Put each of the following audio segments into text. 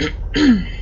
Mm-hmm.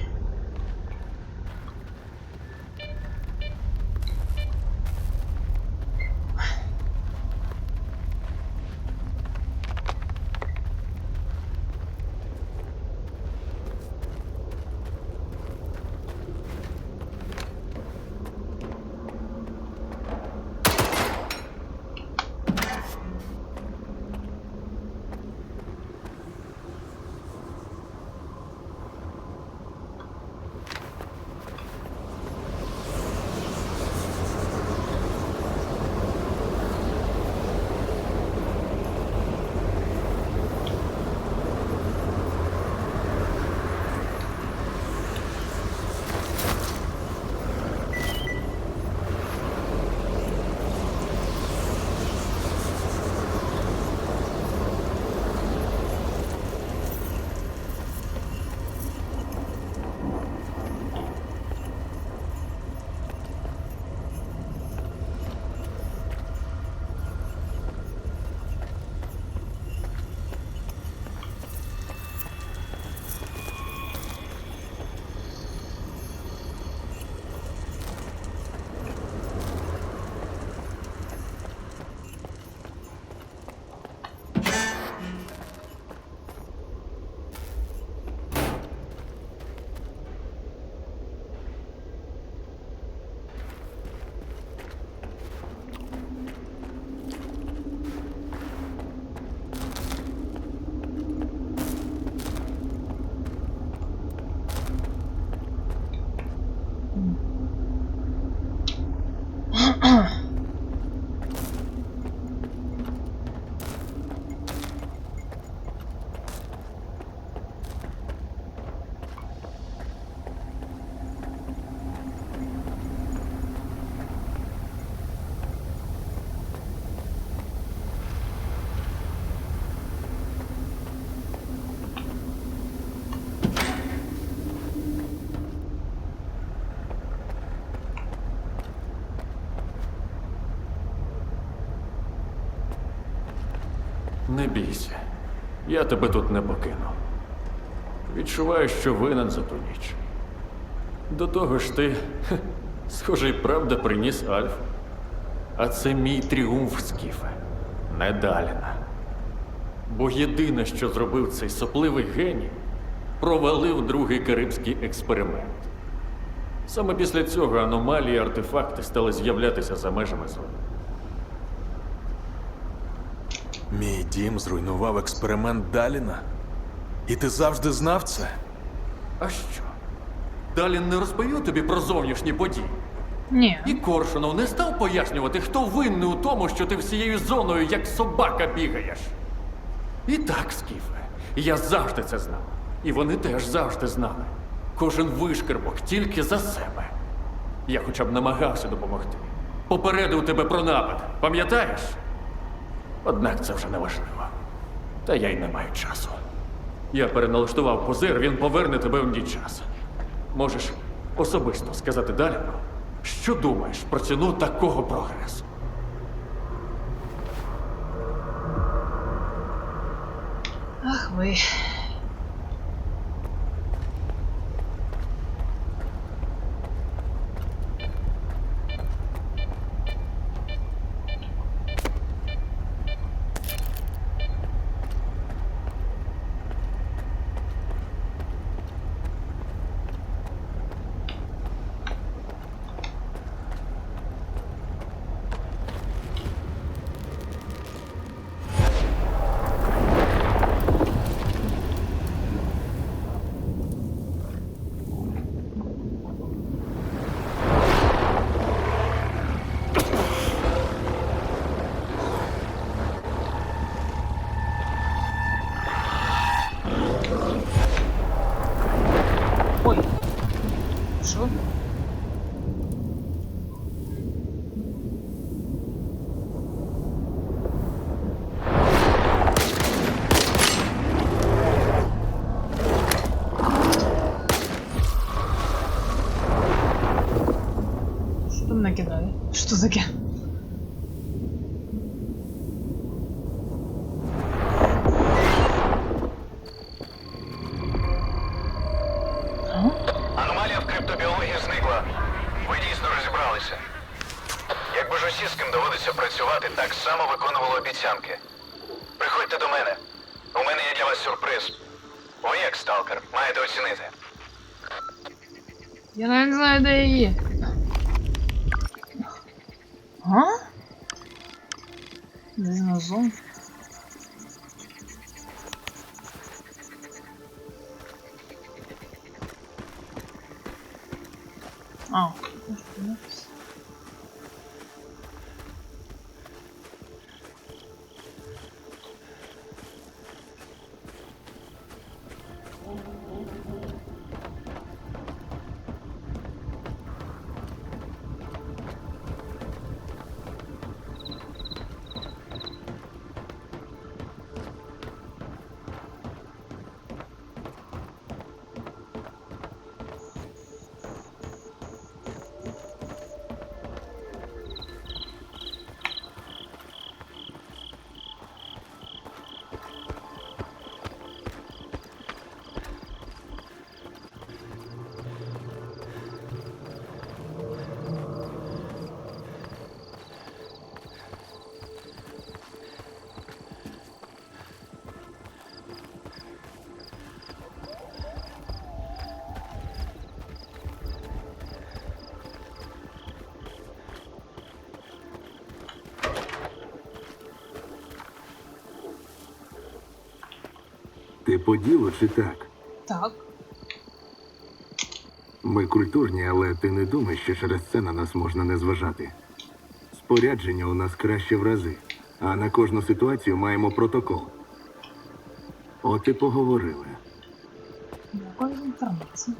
Не бійся, я тебе тут не покину. Відчуваю, що винен за ту ніч. До того ж ти, схоже, й правда приніс Альф. А це мій тріумф, Скіфе, не Даліна. Бо єдине, що зробив цей сопливий геній, провалив другий карибський експеримент. Саме після цього аномалії і артефакти стали з'являтися за межами зони. Мій дім зруйнував експеримент Даліна. І ти завжди знав це? А що? Далін не розповів тобі про зовнішні події. Ні. І Коршунов не став пояснювати, хто винний у тому, що ти всією зоною як собака бігаєш. І так, Скіфе, я завжди це знав. І вони теж завжди знали. Кожен вишкербок тільки за себе. Я хоча б намагався допомогти. Попередив тебе про напад, пам'ятаєш? Однак це вже не важливо. Та я й не маю часу. Я переналаштував позир, він поверне тебе в мій час. Можеш особисто сказати Даліну, що думаєш про ціну такого прогресу. Ах ви. Ой. Що? Я навіть не знаю, де я є. А? Десь на зон. По ділу чи так? Так. Ми культурні, але ти не думай, що через це на нас можна не зважати. Спорядження у нас краще в рази, а на кожну ситуацію маємо протокол. От і поговорили. Дякую за інформацію.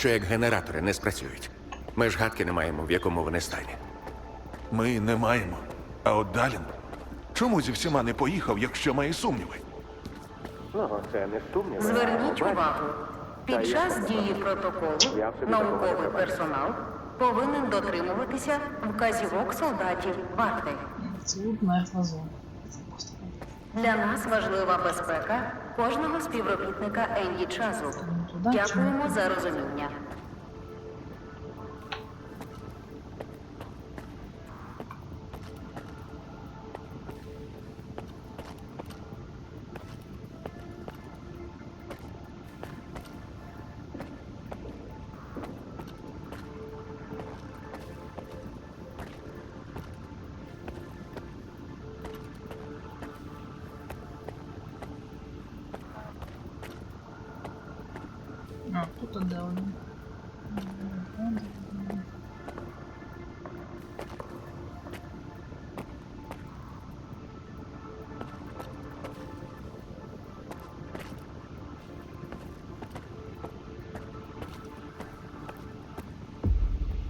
Що як генератори не спрацюють? Ми ж гадки не маємо, в якому вони стані. Ми не маємо. А от Далін? Чому зі всіма не поїхав, якщо має сумніви? Зверніть увагу. Під час дії протоколу науковий персонал повинен дотримуватися вказівок солдатів варти. Це. Це Для нас важлива безпека кожного співробітника Енді Чазу. Дякуємо за розуміння. А, тут он, да, он.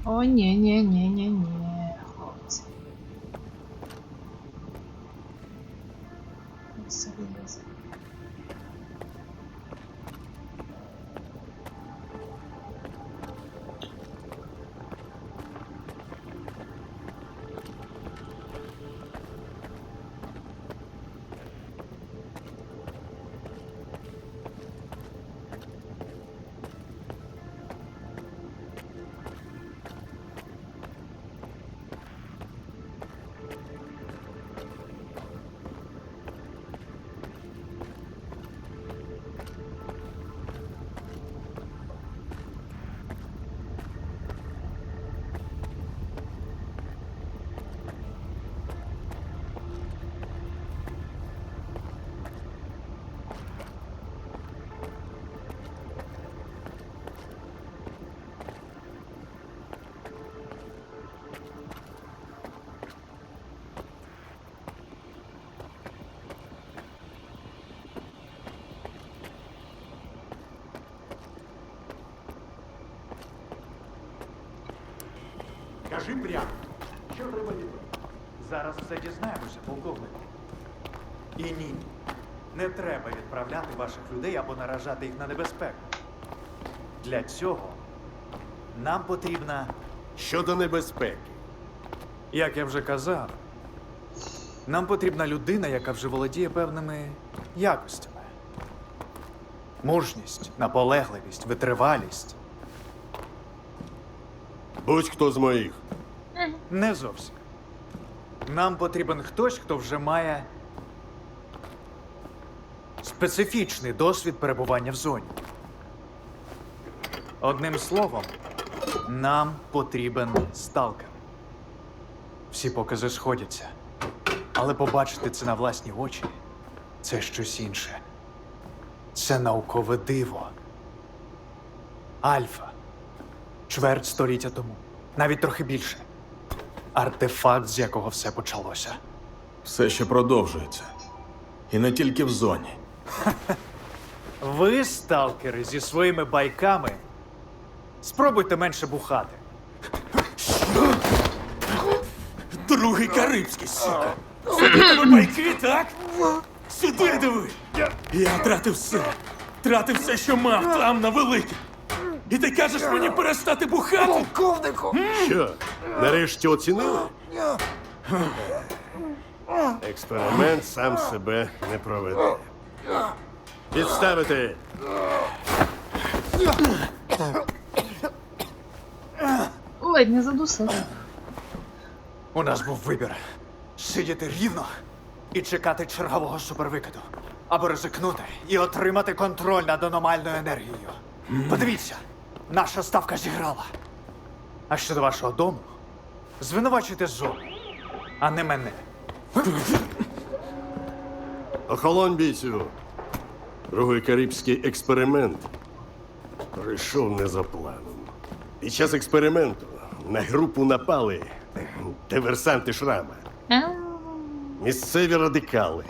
О, ні, Кажи прямо. Що треба від? Зараз все дізнаємося, полковник. І ні. Не треба відправляти ваших людей або наражати їх на небезпеку. Для цього нам потрібна, Щодо небезпеки. як я вже казав, нам потрібна людина, яка вже володіє певними якостями. Мужність, наполегливість, витривалість. Будь-хто з моїх. Не зовсім. Нам потрібен хтось, хто вже має специфічний досвід перебування в зоні. Одним словом, нам потрібен сталкер. Всі покази сходяться. Але побачити це на власні очі це щось інше. Це наукове диво. Альфа. Чверть століття тому. Навіть трохи більше. Артефакт, з якого все почалося. Все ще продовжується. І не тільки в зоні. Ви, сталкери, зі своїми байками, спробуйте менше бухати. Другий карибський, сука! Це для тебе байки, так? Сюди диви! Я втратив все. Втратив все, що мав там на великій. І ти кажеш мені перестати бухати? Що? Нарешті оцінили? Експеримент сам себе не проведе. Підставити! Ледь не задусив. У нас був вибір: сидіти рівно і чекати чергового супервикиду. Або ризикнути і отримати контроль над аномальною енергією. Подивіться, наша ставка зіграла. А щодо вашого дому, звинувачуйте зону, а не мене. Охолонь бійцю. Другий карибський експеримент пройшов не за планом. Під час експерименту на групу напали диверсанти шрама. Місцеві радикали,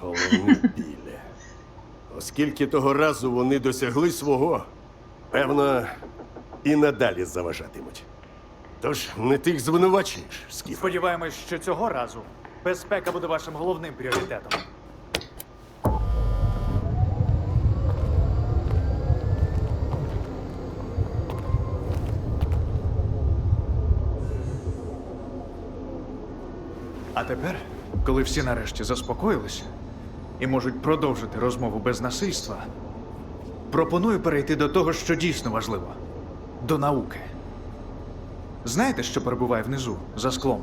головні білі. Оскільки того разу вони досягли свого, певно, і надалі заважатимуть. Тож не тих звинувачуєш, Скіф. Сподіваємось, що цього разу безпека буде вашим головним пріоритетом. А тепер, коли всі нарешті заспокоїлися і можуть продовжити розмову без насильства, пропоную перейти до того, що дійсно важливо до науки. Знаєте, що перебуває внизу за склом?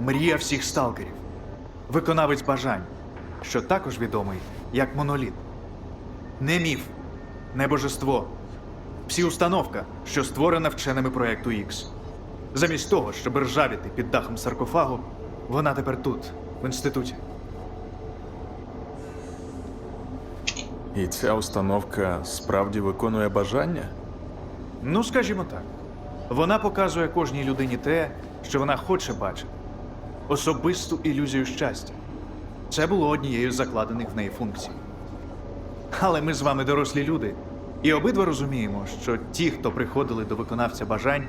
Мрія всіх сталкерів, виконавець бажань, що також відомий як моноліт. Не міф, не божество. Псі-установка, що створена вченими проєкту X. Замість того, щоб ржавіти під дахом саркофагу, вона тепер тут, в інституті. І ця установка справді виконує бажання? Ну, скажімо так, вона показує кожній людині те, що вона хоче бачити. Особисту ілюзію щастя. Це було однією з закладених в неї функцій. Але ми з вами дорослі люди, і обидва розуміємо, що ті, хто приходили до виконавця бажань,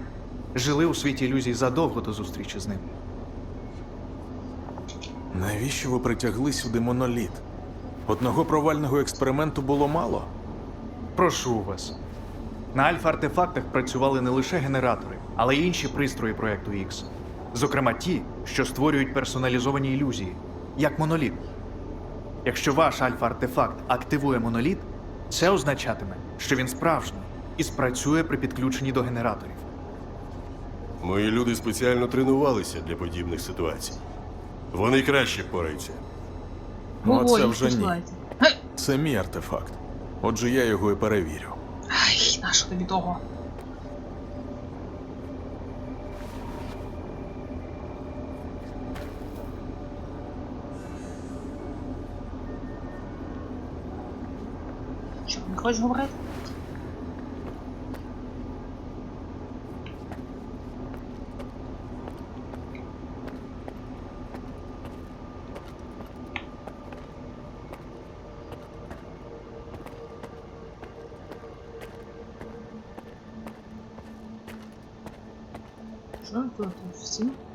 жили у світі ілюзій задовго до зустрічі з ним. Навіщо ви притягли сюди моноліт? Одного провального експерименту було мало. Прошу вас. На альфа-артефактах працювали не лише генератори, але й інші пристрої проекту X. Зокрема, ті, що створюють персоналізовані ілюзії, як моноліт. Якщо ваш альфа-артефакт активує моноліт, це означатиме, що він справжній і спрацює при підключенні до генераторів. Мої люди спеціально тренувалися для подібних ситуацій. Вони краще впораються. Ну, а це вже ні. Це мій артефакт. Отже, я його і перевірю. Нащо тобі того? Що, не хочеш говорити? Що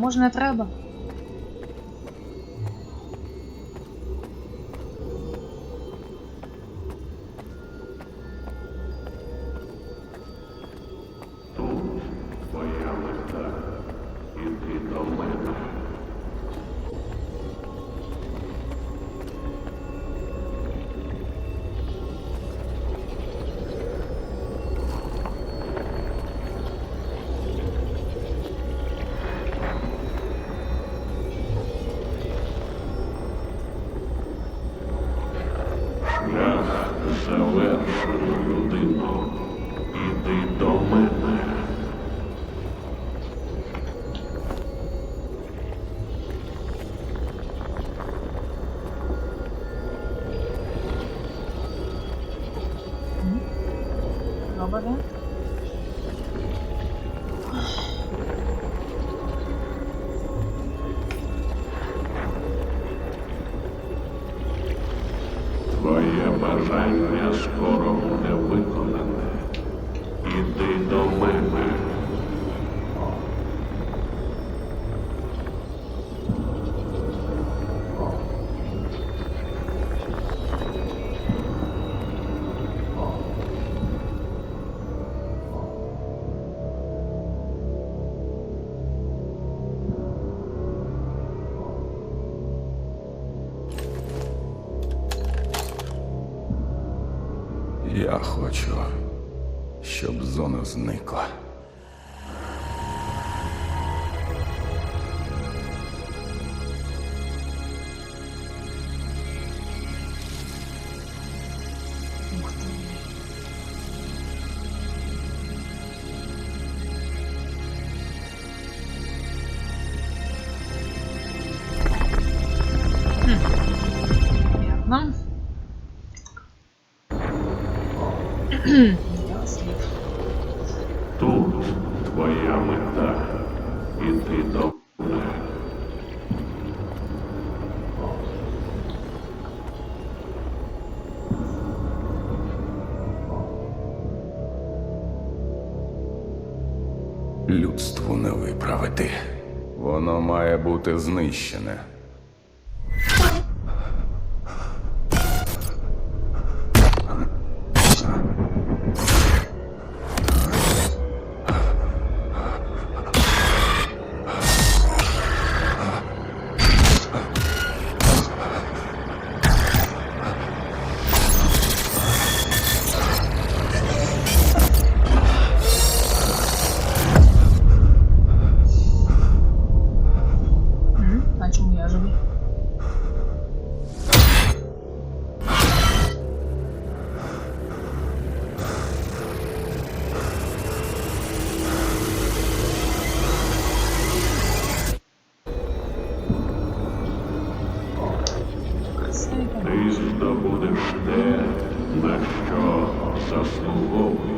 Можна треба. бажання скоро буде виконане. бути знищене. ти здобудеш те, на що заслуговуєш.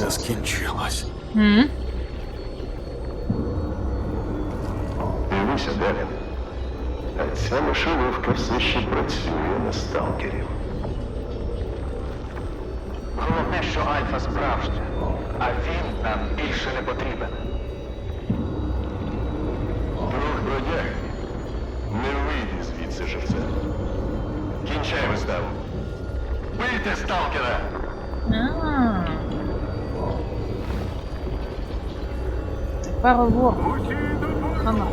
Все скінчилось. М? Дивися, Девін. А ця мишеловка все ще працює на сталкерів. Головне, що Альфа справжня, а він нам більше не потрібен. Друг бродяг не вийде звідси живцем. Кінчай виставу. Бийте сталкера! А. 百合果看看